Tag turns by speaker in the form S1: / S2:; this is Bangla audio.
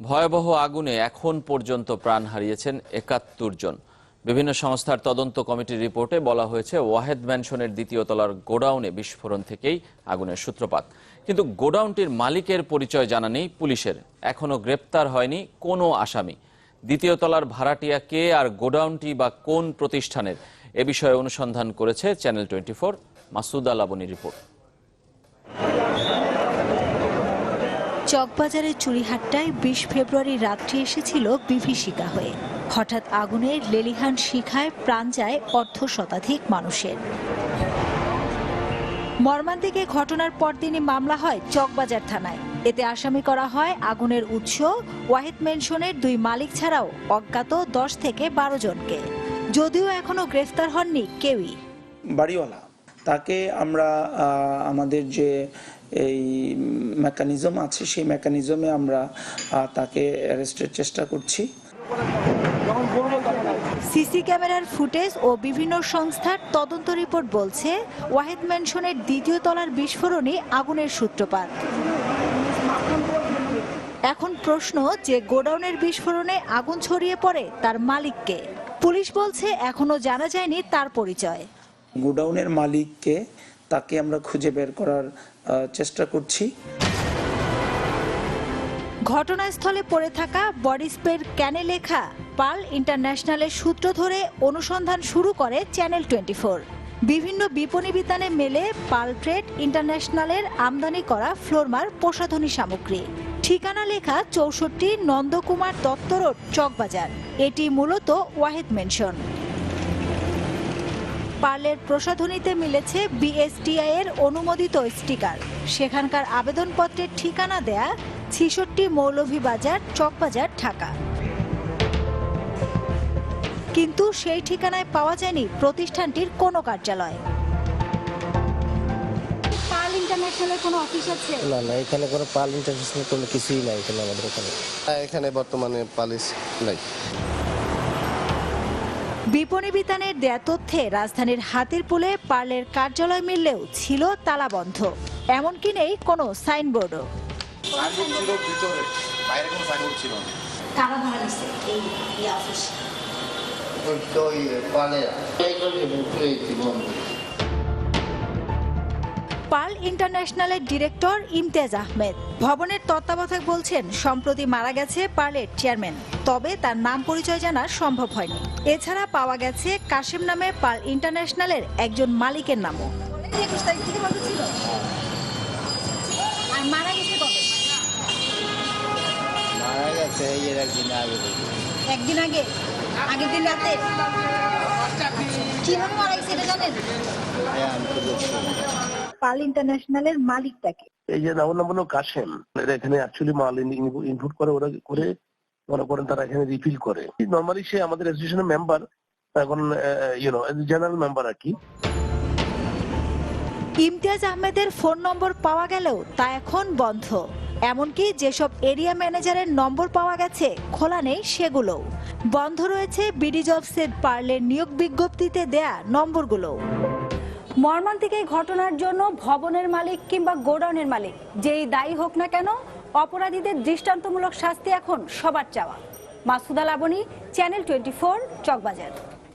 S1: ভয়াবহ আগুনে এখন পর্যন্ত প্রাণ হারিয়েছেন একাত্তর জন। বিভিন্ন সংস্থার তদন্ত কমিটির রিপোর্টে বলা হয়েছে, ওয়াহেদ ম্যানশনের দ্বিতীয় তলার গোডাউনে বিস্ফোরণ থেকেই আগুনের সূত্রপাত। কিন্তু গোডাউনটির মালিকের পরিচয় জানা নেই, পুলিশের। এখনও গ্রেপ্তার হয়নি কোনো আসামি। দ্বিতীয় তলার ভাড়াটিয়া কে আর গোডাউনটি বা কোন প্রতিষ্ঠানের? এ বিষয়ে অনুসন্ধান করেছে channel twenty four Masuda Laboni report.
S2: চকবাজারের চুরিহাট্টায় বিশ ফেব্রুয়ারি রাত্রি এসেছিল বিভীষিকা হয়ে। হঠাৎ আগুনে লেলিহান শিখায় প্রাণ যায় অর্ধ শতাধিক মানুষের। মর্মান্তিক ঘটনার পরদিনই মামলা হয় চকবাজার থানায়। এতে আসামি করা হয় আগুনের উৎস ওয়াহিদ মেনশনের দুই মালিক ছাড়াও অজ্ঞাত দশ থেকে বারো জনকে। যদিও এখনও গ্রেফতার হননি কেউই।
S3: বাড়িওয়ালা। তাকে আমরা আমাদের যে এই মেকানিজম আছে সেই মেকানিজমে আমরা তাকে অ্যারেস্টের চেষ্টা করছি।
S2: সিসি ক্যামেরার ফুটেজ ও বিভিন্ন সংস্থার তদন্ত রিপোর্ট বলছে ওয়াহিদ ম্যানশনের দ্বিতীয় তলার বিস্ফোরণই আগুনের সূত্রপাত। এখন প্রশ্ন যে গোডাউনের বিস্ফোরণে আগুন ছড়িয়ে পড়ে তার মালিককে। পুলিশ বলছে এখনও জানা যায়নি তার পরিচয়।
S3: গোডাউনের মালিককে তাকে আমরা খুঁজে বের করার চেষ্টা করছি।
S2: ঘটনাস্থলে পড়ে থাকা বডি স্প্রের ক্যানে লেখা পাল ইন্টারন্যাশনালের সূত্র ধরে অনুসন্ধান শুরু করে চ্যানেল টোয়েন্টি বিভিন্ন বিপণী বিতানে মেলে পাল ট্রেড ইন্টারন্যাশনালের আমদানি করা ফ্লোরমার প্রসাধনী সামগ্রী। ঠিকানা লেখা চৌষট্টি নন্দকুমার দত্ত রোড চকবাজার। এটি মূলত ওয়াহেদ মেনশন। পার্লের প্রসাধনীতে মিলেছে বিএসটিআই এর অনুমোদিত স্টিকার। সেখানকার আবেদনপত্রের ঠিকানা দেয়া ছিষট্টি মৌলভীবাজার চকবাজার ঢাকা। কিন্তু সেই ঠিকানায় পাওয়া যায়নি প্রতিষ্ঠানটির কোনো কার্যালয়।
S4: পার্ল ইন্টারন্যাশনালের কোনো অফিস আছে?
S5: না না এখানে কোনো পাল ইন্টারন্যাশনাল কোনো কিছুই নাই এখানে আমাদের এখানে।
S6: এখানে বর্তমানে পালিশ নাই।
S2: বিপণী বিতানের দেয়া তথ্যে রাজধানীর হাতিরপুলে পার্লের কার্যালয় মিললেও ছিল তালাবন্ধ। এমনকি নেই কোনো সাইনবোর্ডও।
S6: পালে
S2: ইন্টারন্যাশনালের ডিরেক্টর ইমতিয়াজ আহমেদ। ভবনের তত্ত্বাবধায়ক বলছেন, সম্প্রতি মারা গেছে পার্লের চেয়ারম্যান। তবে তার নাম পরিচয় জানা সম্ভব হয়নি। এছাড়া পাওয়া গেছে কাশেম নামে পার্ল ইন্টারন্যাশনালের একজন মালিকের নামও।
S4: মারা গেছে কবে?
S5: মারা গেছে এর একদিন আগে।
S4: একদিন আগে? আগের দিন রাতে? কীভাবে মারা গেছে এটা জানেন?
S5: দেখছি
S2: পার্ল ইন্টারন্যাশনালের মালিকটাকে।
S7: এই যে নাম নাম হলো কাশেম। এরা এখানে অ্যাকচুয়ালি মাল ইনপুট করে ওরা করে মনে করেন তারা এখানে রিফিল করে। নর্মালি সে আমাদের অ্যাসোসিয়েশনের মেম্বার এখন ইউনো জেনারেল মেম্বার আর কি।
S2: ইমতিয়াজ আহমেদের ফোন নম্বর পাওয়া গেলেও তা এখন বন্ধ। এমনকি যেসব এরিয়া ম্যানেজারের নম্বর পাওয়া গেছে, খোলা নেই সেগুলোও। বন্ধ রয়েছে বিডি জবসের পার্লের নিয়োগ বিজ্ঞপ্তিতে দেয়া নম্বরগুলোও
S8: মর্মান্তিক এই ঘটনার জন্য ভবনের মালিক কিংবা গোডাউনের মালিক, যেই দায়ী হোক না কেন অপরাধীদের দৃষ্টান্তমূলক শাস্তি এখন সবার চাওয়া। Masuda Laboni channel twenty four Chawkbazar.